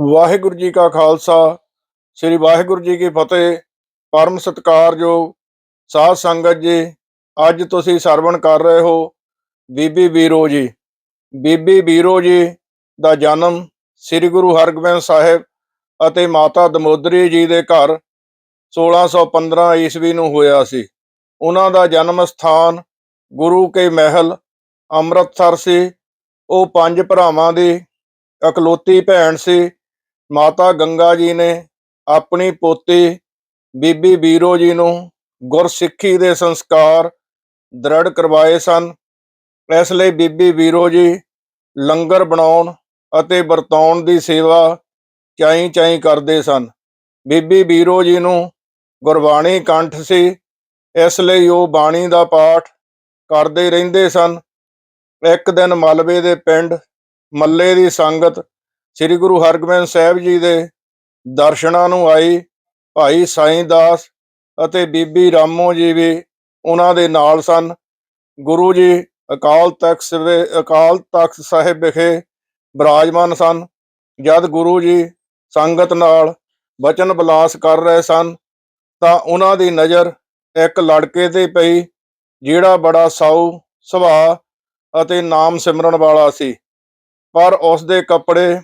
ਵਾਹਿਗੁਰੂ ਜੀ ਕਾ ਖਾਲਸਾ, ਸ੍ਰੀ ਵਾਹਿਗੁਰੂ ਜੀ ਕੀ ਫਤਿਹ, ਪਰਮ ਸਤਿਕਾਰਯੋਗ ਸਾਧ ਸੰਗਤ ਜੀ, ਅੱਜ ਤੁਸੀਂ ਸਰਵਣ ਕਰ ਰਹੇ ਹੋ ਬੀਬੀ ਵੀਰੋ ਜੀ। ਬੀਬੀ ਵੀਰੋ ਜੀ ਦਾ ਜਨਮ ਸ੍ਰੀ ਗੁਰੂ ਹਰਗੋਬਿੰਦ ਸਾਹਿਬ ਅਤੇ ਮਾਤਾ ਦਮੋਦਰੀ ਜੀ ਦੇ ਘਰ 1615 ਈਸਵੀ ਨੂੰ ਹੋਇਆ ਸੀ। ਉਹਨਾਂ ਦਾ ਜਨਮ ਸਥਾਨ ਗੁਰੂ ਕੇ ਮਹਿਲ ਅੰਮ੍ਰਿਤਸਰ ਸੀ। ਉਹ ਪੰਜ ਭਰਾਵਾਂ ਦੀ ਇਕਲੌਤੀ ਭੈਣ ਸੀ। ਮਾਤਾ ਗੰਗਾ ਜੀ ਨੇ ਆਪਣੀ ਪੋਤੀ ਬੀਬੀ ਵੀਰੋ ਜੀ ਨੂੰ ਗੁਰਸਿੱਖੀ ਦੇ ਸੰਸਕਾਰ ਦ੍ਰਿੜ ਕਰਵਾਏ ਸਨ। ਇਸ ਲਈ ਬੀਬੀ ਵੀਰੋ ਜੀ ਲੰਗਰ ਬਣਾਉਣ ਅਤੇ ਵਰਤਾਉਣ ਦੀ ਸੇਵਾ ਚਾਈ ਚਾਈ ਕਰਦੇ ਸਨ। ਬੀਬੀ ਵੀਰੋ ਜੀ ਨੂੰ ਗੁਰਬਾਣੀ ਕੰਠ ਸੀ। ਇਸ ਲਈ ਉਹ ਬਾਣੀ ਦਾ ਪਾਠ ਕਰਦੇ ਰਹਿੰਦੇ ਸਨ। ਇੱਕ ਦਿਨ ਮਲਬੇ ਦੇ ਪਿੰਡ ਮੱਲੇ ਦੀ ਸੰਗਤ ਸ੍ਰੀ ਗੁਰੂ ਹਰਗੋਬਿੰਦ ਸਾਹਿਬ ਜੀ ਦੇ ਦਰਸ਼ਨਾਂ ਨੂੰ ਆਈ, ਭਾਈ ਸਾਈਂ ਦਾਸ ਅਤੇ ਬੀਬੀ ਰਾਮੋ ਜੀ ਵੀ ਉਹਨਾਂ ਦੇ ਨਾਲ ਸਨ। ਗੁਰੂ ਜੀ ਅਕਾਲ ਤਖਤ ਸਵੇ ਅਕਾਲ ਤਖਤ ਸਾਹਿਬ ਵਿਖੇ ਬਿਰਾਜਮਾਨ ਸਨ। ਜਦ ਗੁਰੂ ਜੀ ਸੰਗਤ ਨਾਲ ਬਚਨ ਬਲਾਸ ਕਰ ਰਹੇ ਸਨ, ਤਾਂ ਉਹਨਾਂ ਦੀ ਨਜ਼ਰ ਇੱਕ ਲੜਕੇ ਤੇ ਪਈ, ਜਿਹੜਾ ਬੜਾ ਸਾਊ ਸੁਭਾਅ ਅਤੇ ਨਾਮ ਸਿਮਰਨ ਵਾਲਾ ਸੀ। ਪਰ ਉਸ ਦੇ ਕੱਪੜੇ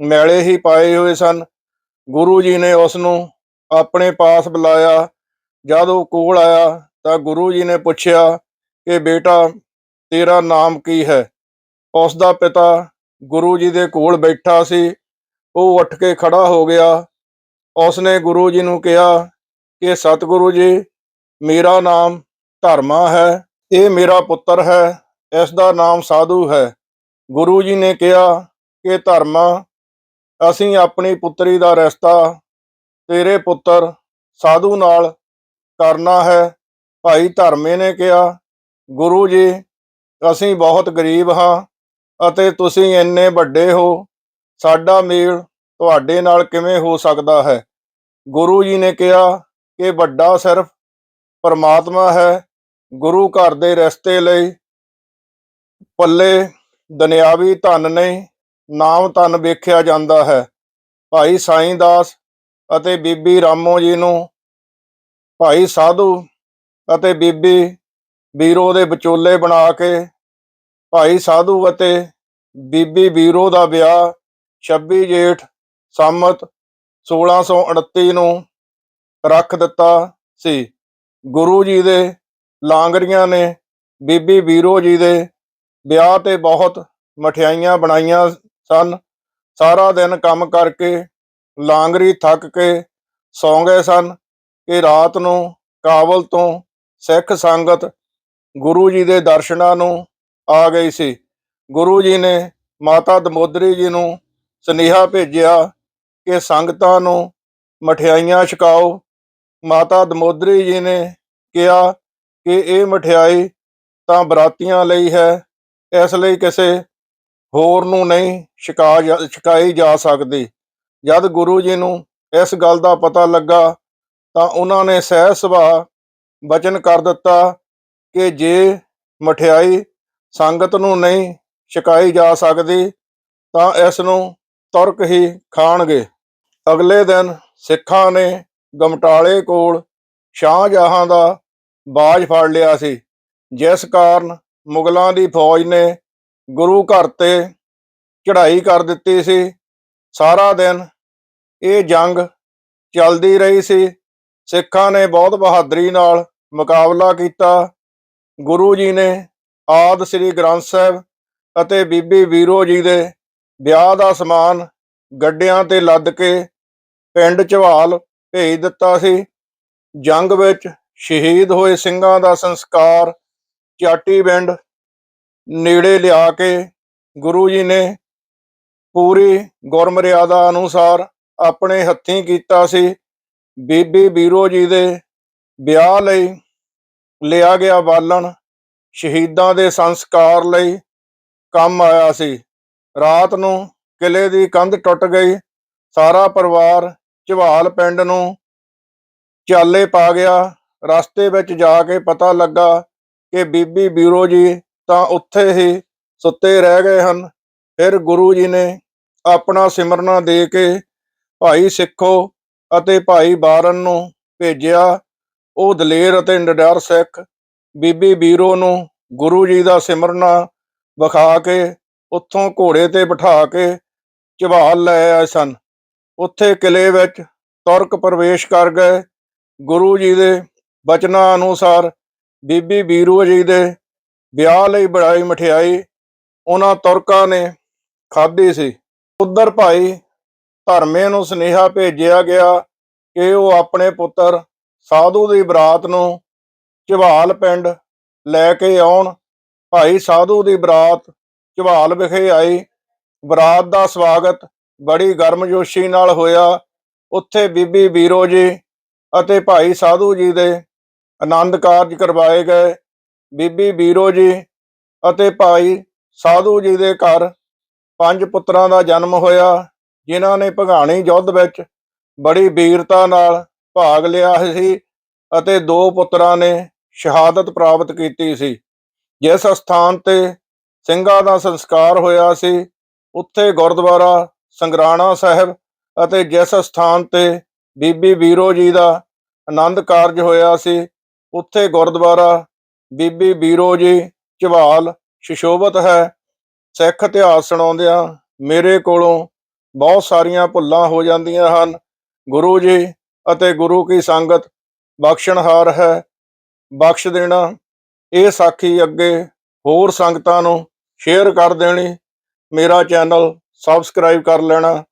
ਮੈਲੇ ਹੀ ਪਾਏ ਹੋਏ ਸਨ। ਗੁਰੂ ਜੀ ਨੇ ਉਸ ਨੂੰ ਆਪਣੇ ਪਾਸ ਬੁਲਾਇਆ। ਜਦ ਉਹ ਕੋਲ ਆਇਆ ਤਾਂ ਗੁਰੂ ਜੀ ਨੇ ਪੁੱਛਿਆ ਕਿ, ਬੇਟਾ, ਤੇਰਾ ਨਾਮ ਕੀ ਹੈ? ਉਸ ਦਾ ਪਿਤਾ ਗੁਰੂ ਜੀ ਦੇ ਕੋਲ ਬੈਠਾ ਸੀ। ਉਹ ਉੱਠ ਕੇ ਖੜਾ ਹੋ ਗਿਆ। ਉਸ ਨੇ ਗੁਰੂ ਜੀ ਨੂੰ ਕਿਹਾ ਕਿ, ਸਤਿਗੁਰੂ ਜੀ, ਮੇਰਾ ਨਾਮ ਧਰਮਾ ਹੈ। ਇਹ ਮੇਰਾ ਪੁੱਤਰ ਹੈ। ਇਸ ਦਾ ਨਾਮ ਸਾਧੂ ਹੈ। ਗੁਰੂ ਜੀ ਨੇ ਕਿਹਾ ਕਿ, ਧਰਮਾ ਅਸੀਂ ਆਪਣੀ ਪੁੱਤਰੀ ਦਾ ਰਿਸ਼ਤਾ ਤੇਰੇ ਪੁੱਤਰ ਸਾਧੂ ਨਾਲ ਕਰਨਾ ਹੈ। ਭਾਈ ਧਰਮੇ ਨੇ ਕਿਹਾ, ਗੁਰੂ ਜੀ, ਅਸੀਂ ਬਹੁਤ ਗਰੀਬ ਹਾਂ ਅਤੇ ਤੁਸੀਂ ਇੰਨੇ ਵੱਡੇ ਹੋ। ਸਾਡਾ ਮੇਲ ਤੁਹਾਡੇ ਨਾਲ ਕਿਵੇਂ ਹੋ ਸਕਦਾ ਹੈ? ਗੁਰੂ ਜੀ ਨੇ ਕਿਹਾ ਕਿ ਵੱਡਾ ਸਿਰਫ ਪਰਮਾਤਮਾ ਹੈ। ਗੁਰੂ ਘਰ ਦੇ ਰਸਤੇ ਲਈ ਪੱਲੇ, ਦੁਨਿਆਵੀ ਧਨ ਨਹੀਂ ਨਾਮ ਧਨ ਵੇਖਿਆ ਜਾਂਦਾ ਹੈ। ਭਾਈ ਸਾਈਂ ਦਾਸ ਅਤੇ ਬੀਬੀ ਰਾਮੋ ਜੀ ਨੂੰ, ਭਾਈ ਸਾਧੂ ਅਤੇ ਬੀਬੀ ਵੀਰੋ ਦੇ ਵਿਚੋਲੇ ਬਣਾ ਕੇ, ਭਾਈ ਸਾਧੂ ਅਤੇ ਬੀਬੀ ਵੀਰੋ ਦਾ ਵਿਆਹ 26 ਜੇਠ ਸੰਮਤ 1638 ਨੂੰ ਰੱਖ ਦਿੱਤਾ ਸੀ। ਗੁਰੂ ਜੀ ਦੇ ਲਾਂਗਰੀਆਂ ਨੇ ਬੀਬੀ ਵੀਰੋ ਜੀ ਦੇ ਵਿਆਹ ਤੇ ਬਹੁਤ ਮਠਿਆਈਆਂ ਬਣਾਈਆਂ ਸਨ। ਸਾਰਾ ਦਿਨ ਕੰਮ ਕਰਕੇ ਲਾਂਗਰੀ ਥੱਕ ਕੇ ਸੌਂ ਗਏ ਸਨ ਕਿ ਰਾਤ ਨੂੰ ਕਾਬਲ ਤੋਂ ਸਿੱਖ ਸੰਗਤ ਗੁਰੂ ਜੀ ਦੇ ਦਰਸ਼ਨਾਂ ਨੂੰ ਆ ਗਈ ਸੀ। ਗੁਰੂ ਜੀ ਨੇ ਮਾਤਾ ਦਮੋਦਰੀ ਜੀ ਨੂੰ ਸੁਨੇਹਾ ਭੇਜਿਆ ਕਿ ਸੰਗਤਾਂ ਨੂੰ ਮਠਿਆਈਆਂ ਛਕਾਓ। ਮਾਤਾ ਦਮੋਦਰੀ ਜੀ ਨੇ ਕਿਹਾ ਕਿ ਇਹ ਮਠਿਆਈ ਤਾਂ ਬਰਾਤੀਆਂ ਲਈ ਹੈ, ਇਸ ਲਈ ਕਿਸੇ ਹੋਰ ਨੂੰ ਨਹੀਂ ਛਕਾ ਜਾ- ਛਕਾਈ ਜਾ ਸਕਦੀ। ਜਦ ਗੁਰੂ ਜੀ ਨੂੰ ਇਸ ਗੱਲ ਦਾ ਪਤਾ ਲੱਗਾ, ਤਾਂ ਉਹਨਾਂ ਨੇ ਸਹਿ ਸੁਭਾਅ ਵਚਨ ਕਰ ਦਿੱਤਾ ਕਿ ਜੇ ਮਠਿਆਈ ਸੰਗਤ ਨੂੰ ਨਹੀਂ ਛਕਾਈ ਜਾ ਸਕਦੀ, ਤਾਂ ਇਸ ਨੂੰ ਤੁਰਕ ਹੀ ਖਾਣਗੇ। ਅਗਲੇ ਦਿਨ ਸਿੱਖਾਂ ਨੇ ਗਮਟਾਲੇ ਕੋਲ ਸ਼ਾਹਜਹਾਂ ਦਾ ਬਾਜ ਫੜ ਲਿਆ ਸੀ, ਜਿਸ ਕਾਰਨ ਮੁਗਲਾਂ ਦੀ ਫੌਜ ਨੇ ਗੁਰੂ ਘਰ ਤੇ ਚੜ੍ਹਾਈ ਕਰ ਦਿੱਤੀ ਸੀ। ਸਾਰਾ ਦਿਨ ਇਹ ਜੰਗ ਚੱਲਦੀ ਰਹੀ ਸੀ। ਸਿੱਖਾਂ ਨੇ ਬਹੁਤ ਬਹਾਦਰੀ ਨਾਲ ਮੁਕਾਬਲਾ ਕੀਤਾ। ਗੁਰੂ ਜੀ ਨੇ ਆਦ ਸ੍ਰੀ ਗ੍ਰੰਥ ਸਾਹਿਬ ਅਤੇ ਬੀਬੀ ਵੀਰੋ ਜੀ ਦੇ ਵਿਆਹ ਦਾ ਸਮਾਨ ਗੱਡਿਆਂ ਤੇ ਲੱਦ ਕੇ ਪਿੰਡ ਝਵਾਲ ਭੇਜ ਦਿੱਤਾ ਸੀ। ਜੰਗ ਵਿੱਚ ਸ਼ਹੀਦ ਹੋਏ ਸਿੰਘਾਂ ਦਾ ਸੰਸਕਾਰ, ਚਾਟੀ ਪਿੰਡ ਨੇੜੇ ਲਿਆ ਕੇ ਗੁਰੂ ਜੀ ਨੇ ਪੂਰੀ ਗੁਰਮਰਿਆਦਾ ਅਨੁਸਾਰ ਆਪਣੇ ਹੱਥੀਂ ਕੀਤਾ ਸੀ। ਬੀਬੀ ਬੀਰੋ ਜੀ ਦੇ ਵਿਆਹ ਲਈ ਲਿਆ ਗਿਆ ਬਾਲਣ ਸ਼ਹੀਦਾਂ ਦੇ ਸੰਸਕਾਰ ਲਈ ਕੰਮ ਆਇਆ ਸੀ। ਰਾਤ ਨੂੰ ਕਿਲੇ ਦੀ ਕੰਧ ਟੁੱਟ ਗਈ। ਸਾਰਾ ਪਰਿਵਾਰ ਝਵਾਲ ਪਿੰਡ ਨੂੰ ਚਾਲੇ ਪਾ ਗਿਆ। ਰਸਤੇ ਵਿੱਚ ਜਾ ਕੇ ਪਤਾ ਲੱਗਾ ਕਿ ਬੀਬੀ ਬੀਰੋ ਜੀ ਤਾਂ ਉੱਥੇ ਹੀ ਸੁੱਤੇ ਰਹਿ ਗਏ ਹਨ। ਫਿਰ ਗੁਰੂ ਜੀ ਨੇ ਆਪਣਾ ਸਿਮਰਨਾ ਦੇ ਕੇ ਭਾਈ ਸਿੱਖੋ ਅਤੇ ਭਾਈ ਬਾਰਨ ਨੂੰ ਭੇਜਿਆ। ਉਹ ਦਲੇਰ ਅਤੇ ਨਿਡਰ ਸਿੱਖ ਬੀਬੀ ਬੀਰੋ ਨੂੰ ਗੁਰੂ ਜੀ ਦਾ ਸਿਮਰਨਾ ਵਿਖਾ ਕੇ ਉੱਥੋਂ ਘੋੜੇ ਤੇ ਬਿਠਾ ਕੇ ਚਵਾਲ ਲੈ ਆਏ ਸਨ। ਉੱਥੇ ਕਿਲੇ ਵਿੱਚ ਤੁਰਕ ਪ੍ਰਵੇਸ਼ ਕਰ ਗਏ। ਗੁਰੂ ਜੀ ਦੇ ਬਚਨਾਂ ਅਨੁਸਾਰ ਬੀਬੀ ਬੀਰੋ ਜੀ ਦੇ ਵਿਆਹ ਲਈ ਬੜਾਈ ਮਠਿਆਈ, ਉਹਨਾਂ ਤੁਰਕਾਂ ਨੇ ਖਾਧੀ ਸੀ। ਉਧਰ ਭਾਈ ਧਰਮੇ ਨੂੰ ਸੁਨੇਹਾ ਭੇਜਿਆ ਗਿਆ ਕਿ ਉਹ ਆਪਣੇ ਪੁੱਤਰ ਸਾਧੂ ਦੀ ਬਰਾਤ ਨੂੰ ਝਵਾਲ ਪਿੰਡ ਲੈ ਕੇ ਆਉਣ। ਭਾਈ ਸਾਧੂ ਦੀ ਬਰਾਤ ਝਵਾਲ ਵਿਖੇ ਆਈ। ਬਰਾਤ ਦਾ ਸਵਾਗਤ ਬੜੀ ਗਰਮਜੋਸ਼ੀ ਨਾਲ ਹੋਇਆ। ਉੱਥੇ ਬੀਬੀ ਬੀਰੋ ਜੀ ਅਤੇ ਭਾਈ ਸਾਧੂ ਜੀ ਦੇ ਆਨੰਦ ਕਾਰਜ ਕਰਵਾਏ ਗਏ। ਬੀਬੀ ਬੀਰੋ ਜੀ ਅਤੇ ਭਾਈ ਸਾਧੂ ਜੀ ਦੇ ਘਰ ਪੰਜ ਪੁੱਤਰਾਂ ਦਾ ਜਨਮ ਹੋਇਆ, ਜਿਨ੍ਹਾਂ ਨੇ ਭਗਾਣੀ ਯੁੱਧ ਵਿੱਚ ਬੜੀ ਵੀਰਤਾ ਨਾਲ ਭਾਗ ਲਿਆ ਸੀ ਅਤੇ ਦੋ ਪੁੱਤਰਾਂ ਨੇ ਸ਼ਹਾਦਤ ਪ੍ਰਾਪਤ ਕੀਤੀ ਸੀ। ਜਿਸ ਸਥਾਨ ਤੇ ਸਿੰਘਾਂ ਦਾ ਸੰਸਕਾਰ ਹੋਇਆ ਸੀ, ਉੱਥੇ ਗੁਰਦੁਆਰਾ ਸੰਗਰਾਣਾ ਸਾਹਿਬ ਅਤੇ ਜਿਸ ਸਥਾਨ ਤੇ ਬੀਬੀ ਵੀਰੋ ਜੀ ਦਾ ਆਨੰਦ ਕਾਰਜ ਹੋਇਆ ਸੀ, ਉੱਥੇ ਗੁਰਦੁਆਰਾ ਬੀਬੀ ਬੀਰੋ ਜੀ ਝਵਾਲ ਸ਼ਿਸ਼ੋਭਤ ਹੈ। ਸਿੱਖ ਇਤਿਹਾਸ ਸੁਣਾਉਂਦਿਆਂ ਮੇਰੇ ਕੋਲੋਂ ਬਹੁਤ ਸਾਰੀਆਂ ਭੁੱਲਾਂ ਹੋ ਜਾਂਦੀਆਂ ਹਨ। ਗੁਰੂ ਜੀ ਅਤੇ ਗੁਰੂ ਕੀ ਸੰਗਤ ਬਖਸ਼ਣਹਾਰ ਹੈ। ਬਖਸ਼ ਦੇਣਾ, ਇਹ ਸਾਖੀ ਅੱਗੇ ਹੋਰ ਸੰਗਤਾਂ ਨੂੰ ਸ਼ੇਅਰ ਕਰ ਦੇਣੀ। ਮੇਰਾ ਚੈਨਲ ਸਬਸਕ੍ਰਾਈਬ ਕਰ ਲੈਣਾ।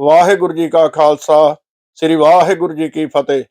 ਵਾਹਿਗੁਰੂ ਜੀ ਕਾ ਖਾਲਸਾ, ਸ੍ਰੀ ਵਾਹਿਗੁਰੂ ਜੀ ਕੀ ਫਤਿਹ।